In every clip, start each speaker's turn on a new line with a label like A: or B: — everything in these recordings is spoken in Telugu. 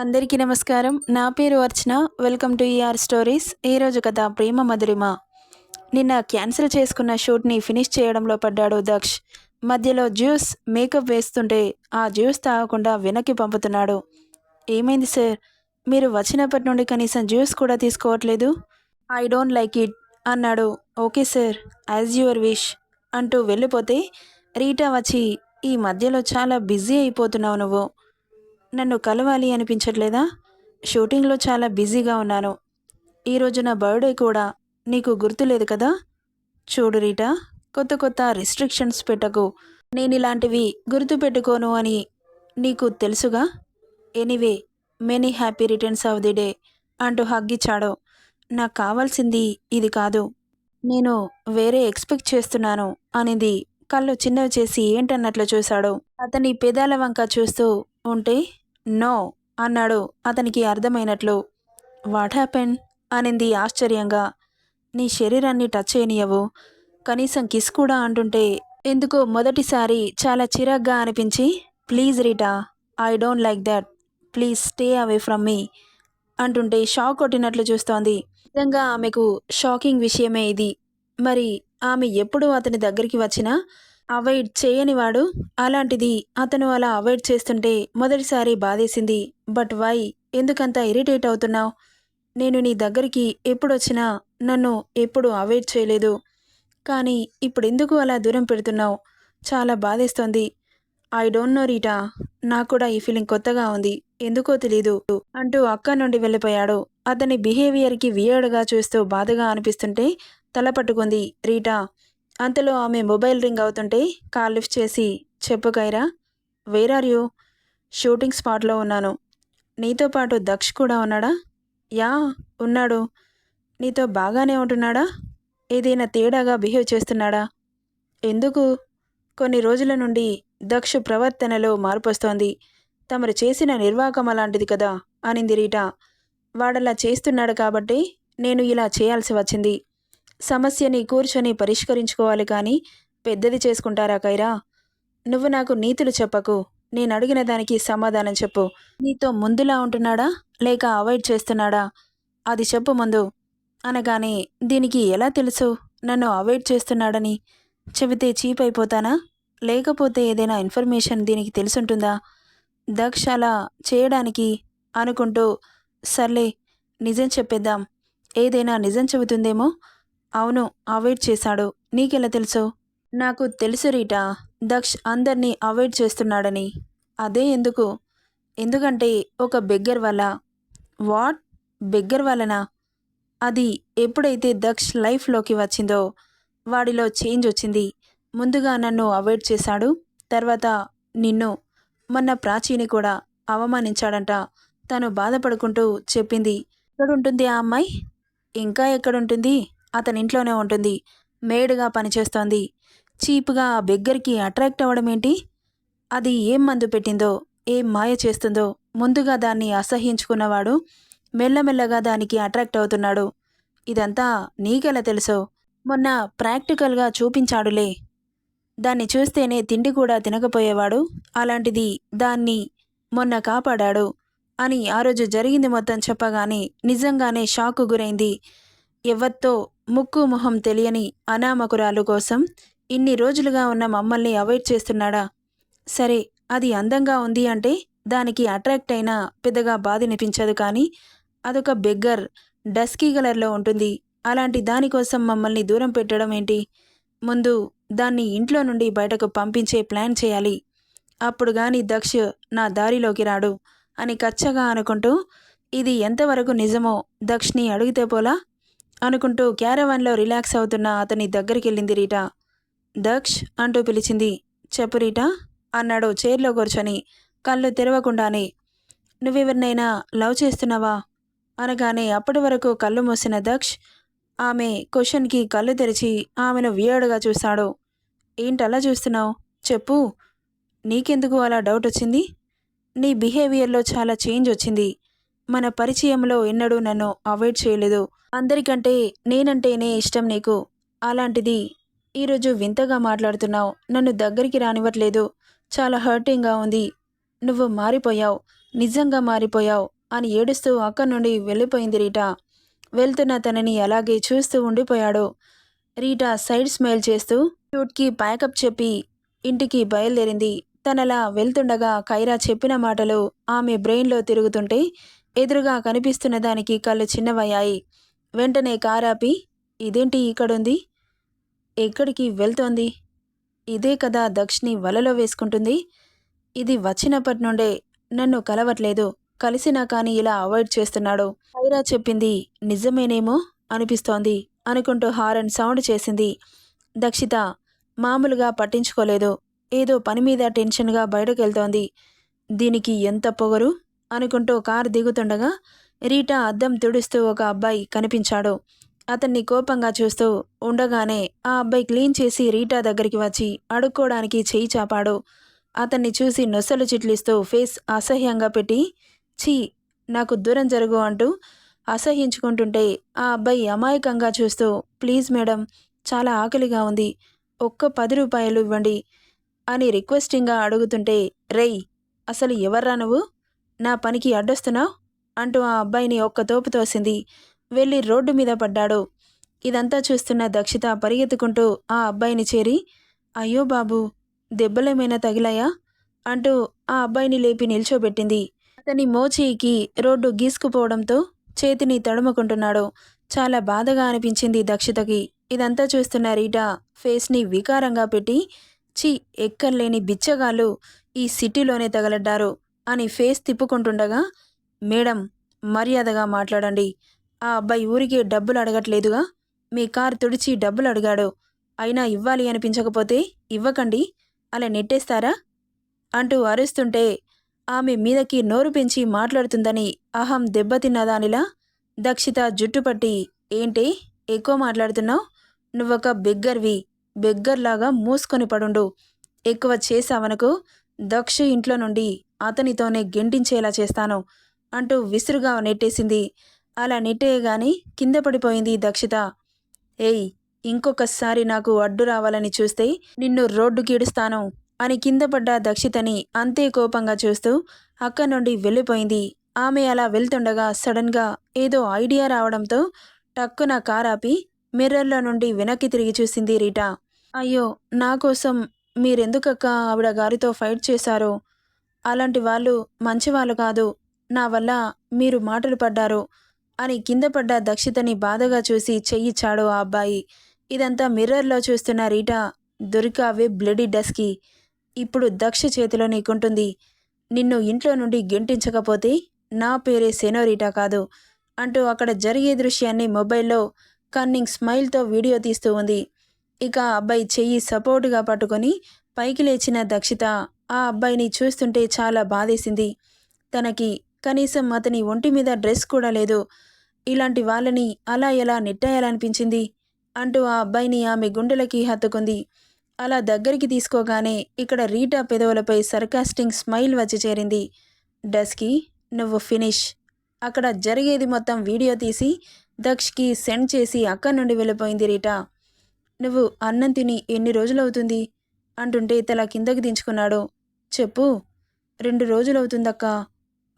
A: అందరికీ నమస్కారం. నా పేరు Archana. Welcome to ER stories ఈరోజు కథ ప్రేమ మధురిమ. నిన్న క్యాన్సిల్ చేసుకున్న షూట్ని ఫినిష్ చేయడంలో పడ్డాడు దక్ష్. మధ్యలో జ్యూస్ మేకప్ వేస్తుంటే ఆ జ్యూస్ తాగకుండా వెనక్కి పంపుతున్నాడు. ఏమైంది సార్? మీరు వచ్చినప్పటి నుండి కనీసం జ్యూస్ కూడా తీసుకోవట్లేదు? ఐ డోంట్ లైక్ ఇట్ అన్నాడు. Okay sir as your wish అంటూ వెళ్ళిపోతే రీటా వచ్చి ఈ మధ్యలో చాలా బిజీ అయిపోతున్నావు నువ్వు. నన్ను కలవాలి అనిపించట్లేదా? షూటింగ్లో చాలా బిజీగా ఉన్నాను. ఈరోజు నా బర్త్డే కూడా. నీకు గుర్తులేదు కదా? చూడు రీటా కొత్త కొత్త రిస్ట్రిక్షన్స్ పెట్టకు. నేను ఇలాంటివి గుర్తు పెట్టుకోను అని నీకు తెలుసుగా? Anyway many happy returns of the day అంటూ హగ్గిచ్చాడు నాకు కావాల్సింది ఇది కాదు. నేను వేరే ఎక్స్పెక్ట్ చేస్తున్నాను అనేది. కళ్ళు చిన్నవి చేసి ఏంటన్నట్లు చూశాడు. అతని పెదాల వంక చూస్తూ ఉంటే నో అన్నాడు అతనికి అర్థమైనట్లు. What happen? అనింది ఆశ్చర్యంగా. నీ శరీరాన్ని టచ్ చేయనియవు. కనీసం కిస్ కూడా అంటుంటే ఎందుకో మొదటిసారి చాలా చిరాగ్గా అనిపించి please Rita I don't like that. Please stay away from me అంటుంటే షాక్ కొట్టినట్లు చూస్తోంది. నిజంగా ఆమెకు షాకింగ్ విషయమే ఇది. మరి ఆమె ఎప్పుడు అతని దగ్గరికి వచ్చినా అవాయిడ్ చేయనివాడు అలాంటిది అతను అలా అవాయిడ్ చేస్తుంటే మొదటిసారి బాధేసింది. బట్ వై ఎందుకంత ఇరిటేట్ అవుతున్నావు? నేను నీ దగ్గరికి ఎప్పుడొచ్చినా నన్ను ఎప్పుడు అవాయిడ్ చేయలేదు. కానీ ఇప్పుడు ఎందుకు అలా దూరం పెడుతున్నావు? చాలా బాధేస్తోంది. ఐ డోంట్ నో రీటా నాకు కూడా ఈ ఫీలింగ్ కొత్తగా ఉంది. ఎందుకో తెలీదు అంటూ అక్క నుండి వెళ్ళిపోయాడు. అతని బిహేవియర్కి వియర్డ్గా చూస్తూ బాధగా అనిపిస్తుంటే తల పట్టుకుంది రీటా. అంతలో ఆమె మొబైల్ రింగ్ అవుతుంటే కాల్ లిఫ్ట్ చేసి చెప్పు గైరా వేర్ ఆర్ యూ షూటింగ్ స్పాట్లో ఉన్నాను. నీతో పాటు దక్ష్ కూడా ఉన్నాడా? యా ఉన్నాడు. నీతో బాగానే ఉంటున్నాడా? ఏదైనా తేడాగా బిహేవ్ చేస్తున్నాడా? ఎందుకు? కొన్ని రోజుల నుండి దక్ష ప్రవర్తనలో మార్పు వస్తోంది తమరు చేసిన నిర్వాకం అలాంటిది కదా? అనింది రీటా. వాడలా చేస్తున్నాడు కాబట్టి నేను ఇలా చేయాల్సి వచ్చింది. సమస్యని కూర్చొని పరిష్కరించుకోవాలి కానీ పెద్దది చేసుకుంటారా కైరా? నువ్వు నాకు నీతులు చెప్పకు. నేను అడిగిన దానికి సమాధానం చెప్పు. నీతో ముందులా ఉంటున్నాడా? లేక అవాయిడ్ చేస్తున్నాడా? అది చెప్పు ముందు. అనగానే దీనికి ఎలా తెలుసు? నన్ను అవాయిడ్ చేస్తున్నాడని చెబితే చీప్ అయిపోతానా లేకపోతే ఏదైనా ఇన్ఫర్మేషన్ దీనికి తెలుసుంటుందా? దక్ష అలా చేయడానికి అనుకుంటూ సర్లే నిజం చెప్పేద్దాం. ఏదైనా నిజం చెబుతుందేమో? అవును అవాయిడ్ చేశాడు. నీకెలా తెలుసు? నాకు తెలుసు రీటా. దక్ష్ అందరినీ అవాయిడ్ చేస్తున్నాడని. అదే ఎందుకు? ఎందుకంటే ఒక బెగ్గర్ వల్ల. వాట్? బెగ్గర్ వలనా అది ఎప్పుడైతే దక్ష్ లైఫ్లోకి వచ్చిందో వాడిలో చేంజ్ వచ్చింది. ముందుగా నన్ను అవాయిడ్ చేశాడు. తర్వాత నిన్ను మొన్న ప్రాచీని కూడా అవమానించాడంట. తను బాధపడుకుంటూ చెప్పింది. ఎక్కడుంటుంది ఆ అమ్మాయి? ఇంకా ఎక్కడుంటుంది? అతని ఇంట్లోనే ఉంటుంది. మేడుగా పనిచేస్తోంది. చీప్గా ఆ బెగ్గరికి అట్రాక్ట్ అవ్వడం ఏంటి అది ఏం మందు పెట్టిందో ఏం మాయ చేస్తుందో ముందుగా దాన్ని అసహ్యించుకున్నవాడు మెల్లమెల్లగా దానికి అట్రాక్ట్ అవుతున్నాడు. ఇదంతా నీకెలా తెలుసో? మొన్న ప్రాక్టికల్గా చూపించాడులే. దాన్ని చూస్తేనే తిండి కూడా తినకపోయేవాడు. అలాంటిది దాన్ని మొన్న కాపాడాడు అని ఆ రోజు జరిగింది మొత్తం చెప్పగానే నిజంగానే షాకు గురైంది. ఎవత్తో ముక్కు మొహం తెలియని అనామకురాలు కోసం ఇన్ని రోజులుగా ఉన్న మమ్మల్ని అవాయిడ్ చేస్తున్నాడా? సరే అది అందంగా ఉంది అంటే దానికి అట్రాక్ట్ అయినా పెద్దగా బాధనిపించదు కానీ అదొక బెగ్గర్ డస్కీ కలర్లో ఉంటుంది. అలాంటి దానికోసం మమ్మల్ని దూరం పెట్టడం ఏంటి? ముందు దాన్ని ఇంట్లో నుండి బయటకు పంపించే ప్లాన్ చేయాలి. అప్పుడు గాని దక్ష్ నా దారిలోకి రాడు అని కచ్చగా అనుకుంటూ ఇది ఎంతవరకు నిజమో దక్ష్ని అడిగితే పోలా అనుకుంటూ క్యారవాన్లో రిలాక్స్ అవుతున్న అతని దగ్గరికి వెళ్ళింది రీటా. దక్ష్ అంటూ పిలిచింది. చెప్పు రీటా అన్నాడు చైర్లో కూర్చొని. కళ్ళు తెరవకుండానే. నువ్వెవరినైనా లవ్ చేస్తున్నావా? అనగానే అప్పటి వరకు కళ్ళు మూసిన దక్ష్ ఆమె క్వశ్చన్కి కళ్ళు తెరిచి ఆమెను వియర్డ్గా చూశాడు ఏంటలా చూస్తున్నావు? చెప్పు. నీకెందుకు అలా డౌట్ వచ్చింది? నీ బిహేవియర్లో చాలా చేంజ్ వచ్చింది. మన పరిచయంలో ఎన్నడూ నన్ను అవాయిడ్ చేయలేదు. అందరికంటే నేనంటేనే ఇష్టం నీకు. అలాంటిది ఈరోజు వింతగా మాట్లాడుతున్నావు. నన్ను దగ్గరికి రానివ్వట్లేదు. చాలా హర్టింగ్గా ఉంది. నువ్వు మారిపోయావు. నిజంగా మారిపోయావు అని ఏడుస్తూ అక్కడి నుండి వెళ్ళిపోయింది రీటా. వెళ్తున్న తనని అలాగే చూస్తూ ఉండిపోయాడు. రీటా సైడ్ స్మైల్ చేస్తూ షూట్కి ప్యాకప్ చెప్పి ఇంటికి బయలుదేరింది. తనలా వెళ్తుండగా కైరా చెప్పిన మాటలు ఆమె బ్రెయిన్లో తిరుగుతుంటే ఎదురుగా కనిపిస్తున్న దానికి కళ్ళు చిన్నవయ్యాయి. వెంటనే కారాపి ఇదేంటి ఇక్కడుంది? ఎక్కడికి వెళ్తోంది? ఇదే కదా దక్షిణి వలలో వేసుకుంటుంది. ఇది వచ్చినప్పటి నుండే నన్ను కలవట్లేదు. కలిసినా కానీ ఇలా అవాయిడ్ చేస్తున్నాడు. హైరా చెప్పింది నిజమేనేమో అనిపిస్తోంది అనుకుంటూ హారన్ సౌండ్ చేసింది. దక్షిత మామూలుగా పట్టించుకోలేదు. ఏదో పని మీద టెన్షన్గా బయటకు వెళ్తోంది దీనికి ఎంత పొగరు? అనుకుంటూ కారు దిగుతుండగా రీటా అద్దం తుడుస్తూ ఒక అబ్బాయి కనిపించాడు. అతన్ని కోపంగా చూస్తూ ఉండగానే ఆ అబ్బాయి క్లీన్ చేసి రీటా దగ్గరికి వచ్చి అడుక్కోవడానికి చేయి చాపాడు. అతన్ని చూసి నొసలు చిట్లిస్తూ ఫేస్ అసహ్యంగా పెట్టి ఛీ నాకు దూరం జరుగు అంటూ అసహ్యించుకుంటుంటే ఆ అబ్బాయి అమాయకంగా చూస్తూ ప్లీజ్ మేడం చాలా ఆకలిగా ఉంది ఒక్క పది రూపాయలు ఇవ్వండి అని రిక్వెస్టింగ్గా అడుగుతుంటే రేయ్ అసలు ఎవర్రా నువ్వు? నా పనికి అడ్డొస్తున్నావు? అంటూ ఆ అబ్బాయిని ఒక్క తోపు తోసింది. వెళ్ళి రోడ్డు మీద పడ్డాడు. ఇదంతా చూస్తున్న దక్షిత పరిగెత్తుకుంటూ ఆ అబ్బాయిని చేరి అయ్యో బాబు దెబ్బలేమైనా తగిలాయా? అంటూ ఆ అబ్బాయిని లేపి నిల్చోబెట్టింది. అతని మోచేయికి రోడ్డు గీసుకుపోవడంతో చేతిని తడుముకుంటున్నాడు. చాలా బాధగా అనిపించింది దక్షితకి. ఇదంతా చూస్తున్న రీటా ఫేస్ని వికారంగా పెట్టి చి ఎక్కర్లేని బిచ్చగాళ్ళు ఈ సిటీలోనే తగలడ్డారు అని ఫేస్ తిప్పుకుంటుండగా మేడం మర్యాదగా మాట్లాడండి. ఆ అబ్బాయి ఊరికే డబ్బులు అడగట్లేదుగా? మీ కారు తుడిచి డబ్బులు అడిగాడు. అయినా ఇవ్వాలి అనిపించకపోతే ఇవ్వకండి. అలా నెట్టేస్తారా? అంటూ అరుస్తుంటే ఆమె మీదకి నోరు పెంచి మాట్లాడుతుందని అహం దెబ్బతిన్న దానిలా దక్షిత జుట్టుపట్టి ఏంటి? ఎక్కువ మాట్లాడుతున్నావు? నువ్వొక బెగ్గర్వి. బెగ్గర్లాగా మూసుకొని పడుండు. ఎక్కువ చేశావనుకో దక్ష ఇంట్లో నుండి అతనితోనే గెంటించేలా చేస్తాను. అంటూ విసురుగా నెట్టేసింది. అలా నెట్టేయగాని కింద పడిపోయింది దక్షిత. ఏయ్ ఇంకొకసారి నాకు అడ్డు రావాలని చూస్తే నిన్ను రోడ్డు కీడుస్తాను అని కింద పడ్డ దక్షితని అంతే కోపంగా చూస్తూ అక్కడి నుండి వెళ్ళిపోయింది. ఆమె అలా వెళ్తుండగా సడన్గా ఏదో ఐడియా రావడంతో టక్కున కారాపి మిర్రర్లో నుండి వెనక్కి తిరిగి చూసింది రీటా. అయ్యో నా కోసం మీరెందుకక్క ఆవిడ గారితో ఫైట్ చేశారు? అలాంటి వాళ్ళు మంచివాళ్ళు కాదు. నా వల్ల మీరు మాటలు పడ్డారు అని కింద పడ్డ దక్షితని బాధగా చూసి చెయ్యిచ్చాడు ఆ అబ్బాయి. ఇదంతా మిర్రర్లో చూస్తున్న రీటా దొరికావే బ్లడీ డస్కి. ఇప్పుడు దక్ష చేతిలో నీకుంటుంది. నిన్ను ఇంట్లో నుండి గెంటించకపోతే నా పేరే సెనోరీటా కాదు అంటూ అక్కడ జరిగే దృశ్యాన్ని మొబైల్లో కన్నింగ్ స్మైల్తో వీడియో తీస్తూ ఉంది. ఇక అబ్బాయి చెయ్యి సపోర్టుగా పట్టుకొని పైకి లేచిన దక్షిత ఆ అబ్బాయిని చూస్తుంటే చాలా బాధేసింది. తనకి కనీసం అతని ఒంటి మీద డ్రెస్ కూడా లేదు. ఇలాంటి వాళ్ళని అలా ఎలా నెట్టాయాలనిపించింది? అంటూ ఆ అబ్బాయిని ఆమె గుండెలకి హత్తుకుంది. అలా దగ్గరికి తీసుకోగానే ఇక్కడ రీటా పెదవులపై సర్కాస్టింగ్ స్మైల్ వచ్చి చేరింది. డస్కి నువ్వు ఫినిష్. అక్కడ జరిగేది మొత్తం వీడియో తీసి దక్ష్కి సెండ్ చేసి అక్కడి నుండి వెళ్ళిపోయింది రీటా. నువ్వు అన్నం తిని ఎన్ని రోజులవుతుంది? అంటుంటే తల కిందకి దించుకున్నాడు. చెప్పు. రెండు రోజులవుతుందక్కా?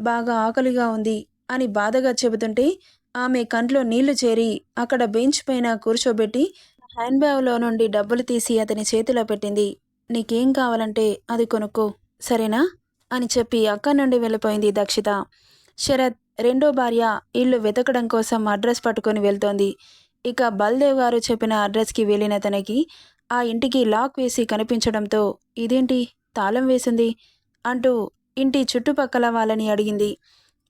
A: బాగా ఆకలిగా ఉంది అని బాధగా చెబుతుంటే ఆమె కంట్లో నీళ్ళు చేరి అక్కడ బెంచ్ పైన కూర్చోబెట్టి హ్యాండ్ బ్యాగ్లో నుండి డబ్బులు తీసి అతని చేతిలో పెట్టింది. నీకేం కావాలంటే అది కొనుక్కో సరేనా? అని చెప్పి అక్కడి నుండి వెళ్ళిపోయింది దక్షిత. శరత్ రెండో భార్య ఇల్లు వెతకడం కోసం అడ్రస్ పట్టుకొని వెళ్తోంది. ఇక బల్దేవ్ గారు చెప్పిన అడ్రస్కి వెళ్ళిన తనకి ఆ ఇంటికి లాక్ వేసి కనిపించడంతో ఇదేంటి తాళం వేసింది? అంటూ ఇంటి చుట్టుపక్కల వాళ్ళని అడిగింది.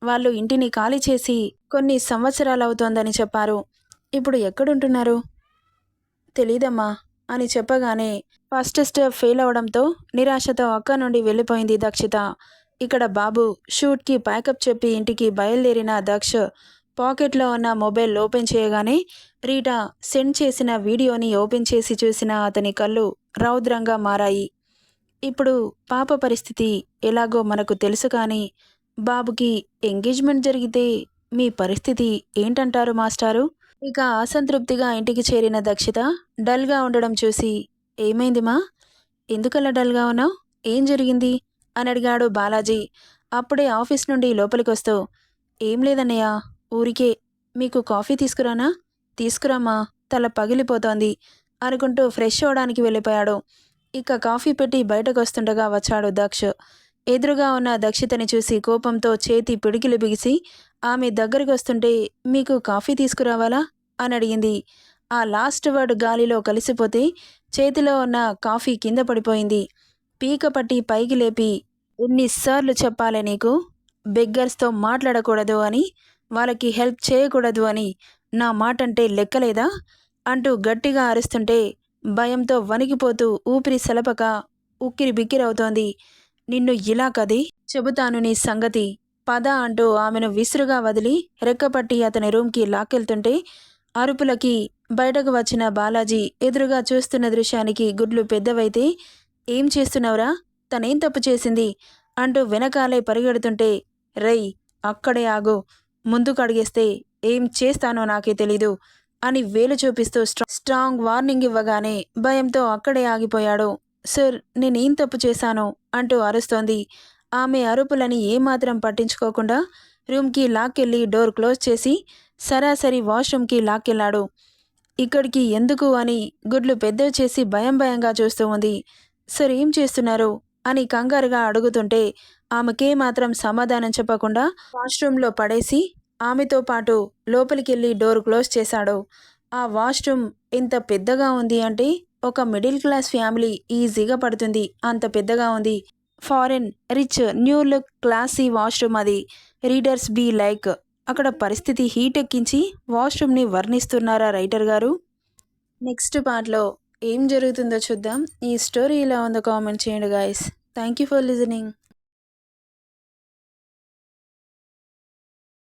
A: వాళ్ళు ఇంటిని ఖాళీ చేసి కొన్ని సంవత్సరాలు అవుతోందని చెప్పారు. ఇప్పుడు ఎక్కడుంటున్నారు? తెలీదమ్మా అని చెప్పగానే ఫస్ట్ స్టెప్ ఫెయిల్ అవడంతో నిరాశతో అక్క నుండి వెళ్ళిపోయింది దక్షిత. ఇక్కడ బాబు షూట్కి ప్యాకప్ చెప్పి ఇంటికి బయలుదేరిన దక్ష పాకెట్లో ఉన్న మొబైల్ ఓపెన్ చేయగానే రీటా సెండ్ చేసిన వీడియోని ఓపెన్ చేసి చూసిన అతని కళ్ళు రౌద్రంగా మారాయి. ఇప్పుడు పాప పరిస్థితి ఎలాగో మనకు తెలుసు కానీ బాబుకి ఎంగేజ్మెంట్ జరిగితే మీ పరిస్థితి ఏంటంటారు మాస్టారు? ఇక అసంతృప్తిగా ఇంటికి చేరిన దక్షిత డల్గా ఉండడం చూసి ఏమైంది మా? ఎందుకలా డల్గా ఉన్నావు? ఏం జరిగింది? అని అడిగాడు బాలాజీ. అప్పుడే ఆఫీస్ నుండి లోపలికి వస్తూ ఏం లేదన్నయ్య ఊరికే మీకు కాఫీ తీసుకురానా? తీసుకురామా తల పగిలిపోతోంది అనుకుంటూ ఫ్రెష్ అవడానికి వెళ్ళిపోయాడు. ఇక కాఫీ పెట్టి బయటకు వస్తుండగా వచ్చాడు దక్ష. ఎదురుగా ఉన్న దక్షితని చూసి కోపంతో చేతి పిడికిలు బిగిసి ఆమె దగ్గరికి వస్తుంటే మీకు కాఫీ తీసుకురావాలా? అని అడిగింది. ఆ లాస్ట్ వర్డ్ గాలిలో కలిసిపోతే చేతిలో ఉన్న కాఫీ కింద పడిపోయింది. పీక పట్టి పైకి లేపి ఎన్నిసార్లు చెప్పాలే నీకు? బెగ్గర్స్తో మాట్లాడకూడదు అని వాళ్ళకి హెల్ప్ చేయకూడదు అని నా మాట అంటే లెక్కలేదా? అంటూ గట్టిగా అరుస్తుంటే భయంతో వణికిపోతూ ఊపిరి సలపక ఉక్కిరి బిక్కిరవుతోంది నిన్ను ఇలా కది? చెబుతాను నీ సంగతి. పద అంటూ ఆమెను విసురుగా వదిలి రెక్కపట్టి అతని రూమ్కి లాక్కెళ్తుంటే అరుపులకి బయటకు వచ్చిన బాలాజీ ఎదురుగా చూస్తున్న దృశ్యానికి గుడ్లు పెద్దవైతే ఏం చేస్తున్నావురా? తనేం తప్పు చేసింది? అంటూ వెనకాలే పరిగెడుతుంటే రై అక్కడే ఆగు. ముందుకు అడిగేస్తే ఏం చేస్తానో నాకే తెలీదు. అని వేలు చూపిస్తూ స్ట్రా స్ట్రాంగ్ వార్నింగ్ ఇవ్వగానే భయంతో అక్కడే ఆగిపోయాడు. సార్ నేనేం తప్పు చేశాను? అంటూ అరుస్తోంది. ఆమె అరుపులని ఏమాత్రం పట్టించుకోకుండా రూమ్కి లాక్కెళ్ళి డోర్ క్లోజ్ చేసి సరాసరి వాష్రూమ్కి లాక్కెళ్ళాడు. ఇక్కడికి ఎందుకు? అని గుడ్లు పెద్దవి చేసి భయం భయంగా చూస్తూ ఉంది. సార్ ఏం చేస్తున్నారు? అని కంగారుగా అడుగుతుంటే ఆమెకే మాత్రం సమాధానం చెప్పకుండా వాష్రూమ్లో పడేసి ఆమెతో పాటు లోపలికెళ్ళి డోర్ క్లోజ్ చేశాడు. ఆ వాష్రూమ్ ఎంత పెద్దగా ఉంది అంటే ఒక మిడిల్ క్లాస్ ఫ్యామిలీ ఈజీగా పడుతుంది. అంత పెద్దగా ఉంది. Foreign rich new look classy washroom అది. Readers be like. అక్కడ పరిస్థితి హీట్ ఎక్కించి వాష్రూమ్ని వర్ణిస్తున్నారా రైటర్ గారు? నెక్స్ట్ పార్ట్లో ఏం జరుగుతుందో చూద్దాం. ఈ స్టోరీ ఇలా ఉందో కామెంట్ చేయండి guys. Thank you for listening.